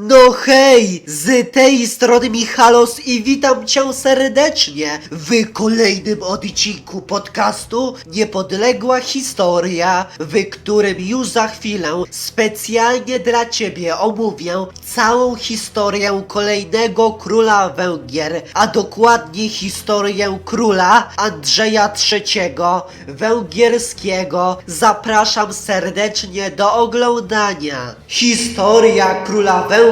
No hej, z tej strony Michalos i witam cię serdecznie w kolejnym odcinku podcastu Niepodległa Historia, w którym już za chwilę specjalnie dla ciebie omówię całą historię kolejnego króla Węgier, a dokładnie historię króla Andrzeja III Węgierskiego. Zapraszam serdecznie do oglądania. Historia króla Węgier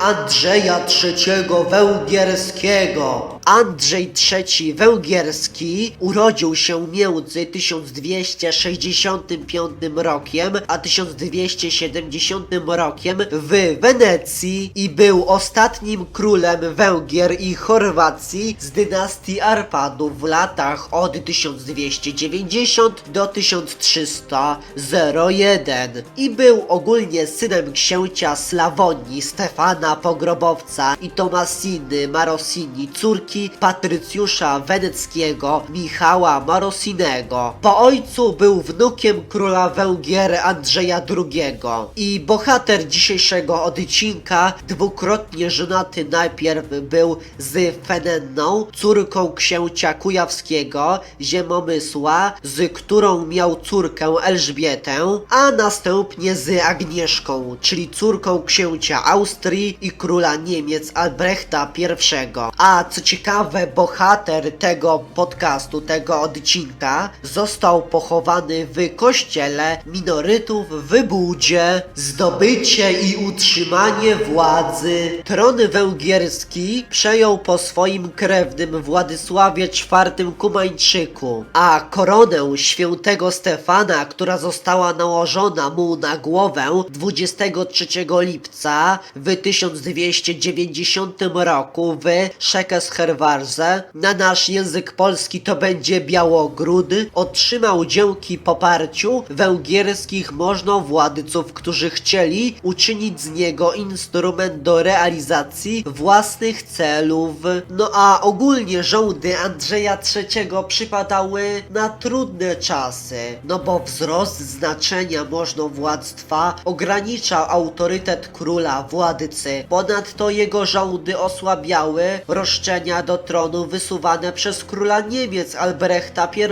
Andrzeja III Węgierskiego. Andrzej III Węgierski urodził się między 1265 rokiem a 1270 rokiem w Wenecji i był ostatnim królem Węgier i Chorwacji z dynastii Arpadów w latach od 1290 do 1301 i był ogólnie synem księcia Slawonii Stefana Pogrobowca i Tomasiny Marosini, córki Patrycjusza Weneckiego Michała Marosinego. Po ojcu był wnukiem króla Węgier Andrzeja II i bohater dzisiejszego odcinka dwukrotnie żonaty najpierw był z Fenenną, córką księcia Kujawskiego, Ziemomysła, z którą miał córkę Elżbietę, a następnie z Agnieszką, czyli córką księcia Austrii i króla Niemiec Albrechta I. A co ciekawe, bohater tego podcastu, tego odcinka został pochowany w kościele minorytów w Budzie. Zdobycie i utrzymanie władzy. Tron węgierski przejął po swoim krewnym Władysławie IV Kumańczyku, a koronę świętego Stefana, która została nałożona mu na głowę 23 lipca w 1290 roku w Szekesherwarze, na nasz język polski to będzie Białogród, otrzymał dzięki poparciu węgierskich możnowładców, którzy chcieli uczynić z niego instrument do realizacji własnych celów. No a ogólnie rządy Andrzeja III przypadały na trudne czasy, no bo wzrost znaczenia możnowładztwa ograniczał autorytet króla, władcy. Ponadto jego rządy osłabiały roszczenia do tronu wysuwane przez króla Niemiec Albrechta I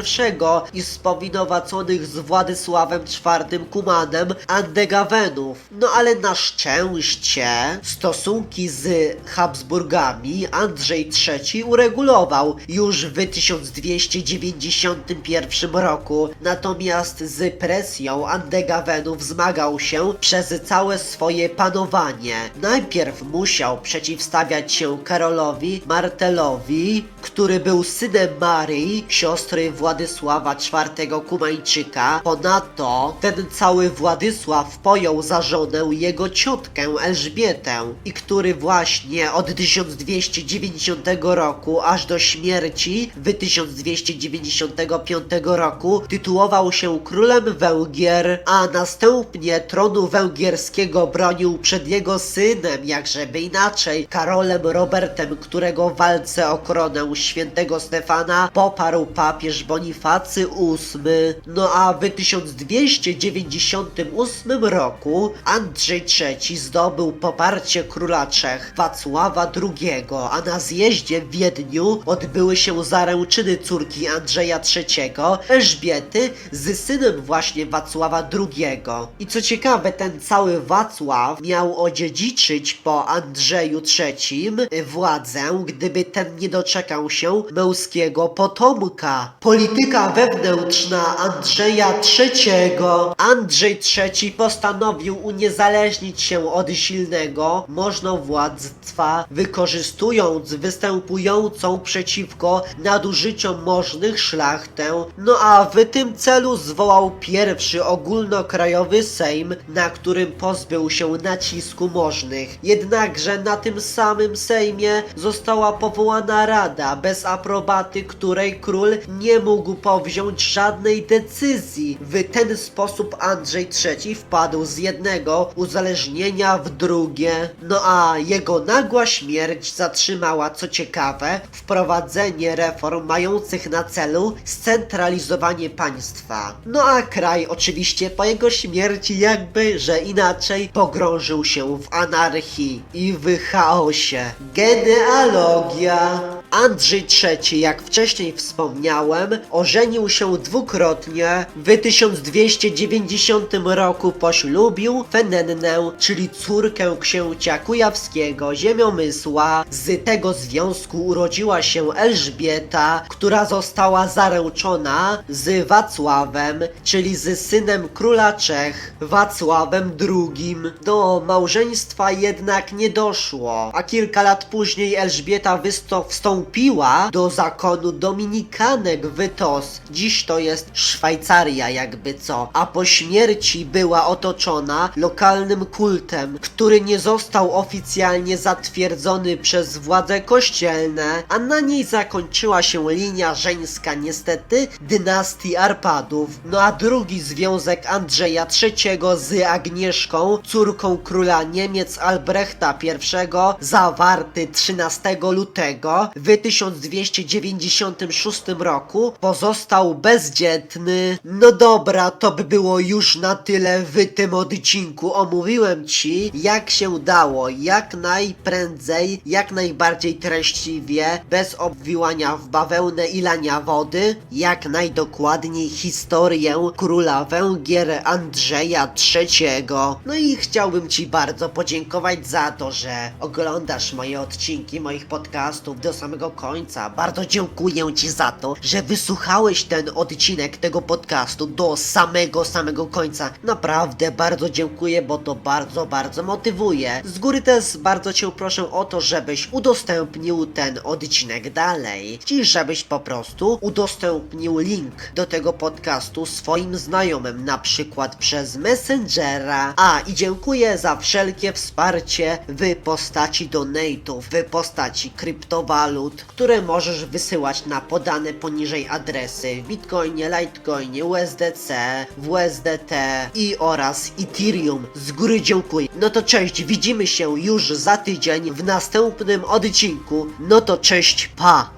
i spowinowaconych z Władysławem IV Kumanem Andegawenów. No ale na szczęście stosunki z Habsburgami Andrzej III uregulował już w 1291 roku, natomiast z presją Andegawenów zmagał się przez całe swoje panowanie. Najpierw musiał przeciwstawiać się Karolowi Martelowi, który był synem Marii, siostry Władysława IV Kumańczyka. Ponadto ten cały Władysław pojął za żonę jego ciotkę Elżbietę i który właśnie od 1290 roku aż do śmierci w 1295 roku tytułował się królem Węgier, a następnie tronu węgierskiego bronił przed jego synem, jakżeby inaczej, Karolem Robertem, którego walce o koronę świętego Stefana poparł papież Bonifacy VIII. No a w 1298 roku Andrzej III zdobył poparcie króla Czech Wacława II, a na zjeździe w Wiedniu odbyły się zaręczyny córki Andrzeja III, Elżbiety, z synem właśnie Wacława II. I co ciekawe, ten cały Wacław miał odziedziczyć po Andrzeju III władzę, gdyby ten nie doczekał się męskiego potomka. Polityka wewnętrzna Andrzeja III. Andrzej III postanowił uniezależnić się od silnego możnowładztwa, wykorzystując występującą przeciwko nadużyciom możnych szlachtę. No a w tym celu zwołał pierwszy ogólnokrajowy sejm, na którym pozbył się nacisku możnych. Jednakże na tym samym sejmie została powołana stanęła narada, bez aprobaty której król nie mógł powziąć żadnej decyzji. W ten sposób Andrzej III wpadł z jednego uzależnienia w drugie. No a jego nagła śmierć zatrzymała, co ciekawe, wprowadzenie reform mających na celu scentralizowanie państwa. No a kraj oczywiście po jego śmierci jakby, że inaczej, pogrążył się w anarchii i w chaosie. Genealogia. Andrzej III, jak wcześniej wspomniałem, ożenił się dwukrotnie. W 1290 roku poślubił Fenennę, czyli córkę księcia kujawskiego Ziemiomysła. Z tego związku urodziła się Elżbieta, która została zaręczona z Wacławem, czyli z synem króla Czech, Wacławem II. Do małżeństwa jednak nie doszło, a kilka lat później Elżbieta wysto- wstąpiła do zakonu dominikanek w Tos. Dziś to jest Szwajcaria jakby co, a po śmierci była otoczona lokalnym kultem, który nie został oficjalnie zatwierdzony przez władze kościelne, a na niej zakończyła się linia żeńska niestety dynastii Arpadów. No a drugi związek Andrzeja III z Agnieszką, córką króla Niemiec Albrechta I, zawarty 13 lutego w 1296 roku, pozostał bezdzietny. No dobra, to by było już na tyle w tym odcinku. Omówiłem ci, jak się dało, jak najprędzej, jak najbardziej treściwie, bez obwiłania w bawełnę i lania wody, jak najdokładniej historię króla Węgier Andrzeja III. No i chciałbym ci bardzo podziękować za to, że oglądasz moje odcinki moich podcastów do samego końca. Bardzo dziękuję ci za to, że wysłuchałeś ten odcinek tego podcastu do samego, samego końca. Naprawdę bardzo dziękuję, bo to bardzo, bardzo motywuje. Z góry też bardzo cię proszę o to, żebyś udostępnił ten odcinek dalej. Czyli żebyś po prostu udostępnił link do tego podcastu swoim znajomym, na przykład przez Messengera. A i dziękuję za wszelkie wsparcie w postaci donate'ów, w postaci kryptowalut, które możesz wysyłać na podane poniżej adresy w Bitcoinie, Litecoinie, USDC, WSDT i oraz Ethereum. Z góry dziękuję. No to cześć, widzimy się już za tydzień w następnym odcinku. No to cześć, pa!